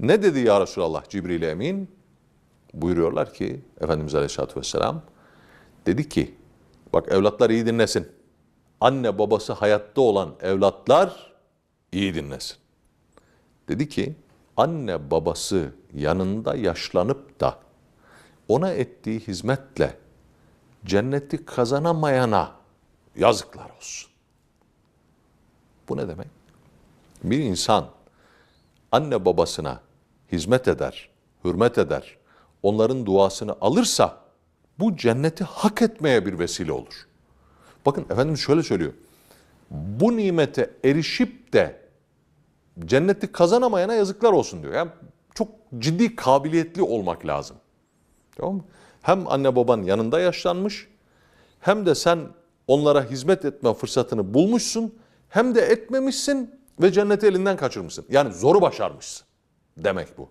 Ne dedi ya Resulallah Cibril Emin? Buyuruyorlar ki Efendimiz Aleyhisselatü Vesselam dedi ki bak evlatlar iyi dinlesin. Anne babası hayatta olan evlatlar iyi dinlesin. Dedi ki anne babası yanında yaşlanıp da ona ettiği hizmetle cenneti kazanamayana yazıklar olsun. Bu ne demek? Bir insan anne babasına hizmet eder, hürmet eder, onların duasını alırsa bu cenneti hak etmeye bir vesile olur. Bakın Efendimiz şöyle söylüyor. Bu nimete erişip de cenneti kazanamayana yazıklar olsun diyor. Yani çok ciddi kabiliyetli olmak lazım. Tamam mı? Hem anne baban yanında yaşlanmış hem de sen onlara hizmet etme fırsatını bulmuşsun hem de etmemişsin ve cenneti elinden kaçırmışsın. Yani zoru başarmışsın demek bu.